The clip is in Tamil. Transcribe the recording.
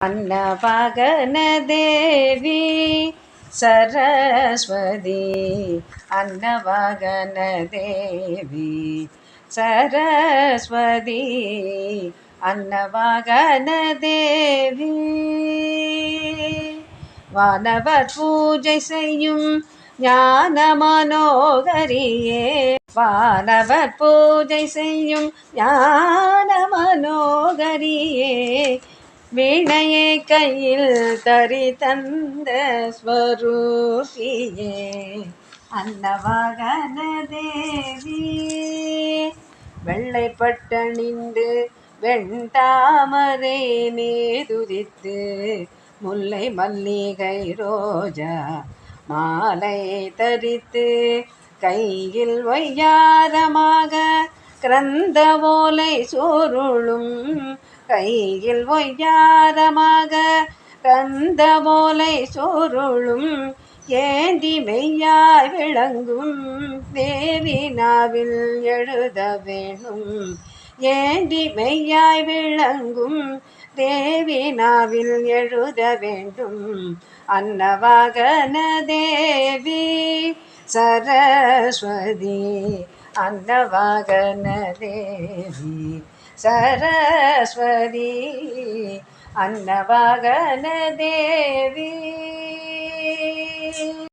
ಅನ್ನಭಾಗನ ದೇವಿ ಸರಸ್ವತಿ ಅನ್ನಭಾಗನ ದೇವಿ சரஸ்வதி அன்னவாகன தேவி வானவர் பூஜை செய்யும் ஞான மனோகரியே வானவர் பூஜை செய்யும் ஞான மனோகரியே வீணையை கையில் தரி தந்த ஸ்வரூபியே அன்னவாகன தேவி வெள்ளைப்பட்டணிந்து வெண்தாமரை நீதுரித்து முல்லை மல்லிகை ரோஜா மாலை தரித்து கையில் வையாரமாக கிரந்த ஓலை சோருளும் கையில் ஒய்யாரமாக கந்த ஓலை சோருளும் ஏந்தி மெய்யாய் விளங்கும் தேவினாவில் எழுத வேணும். ஏந்தி மெய்யாய் விளங்கும் தேவினாவில் எழுத வேண்டும். அன்னவாகன தேவி சரஸ்வதி அன்னவாகன தேவி சரஸ்வதி அன்னவாகன தேவி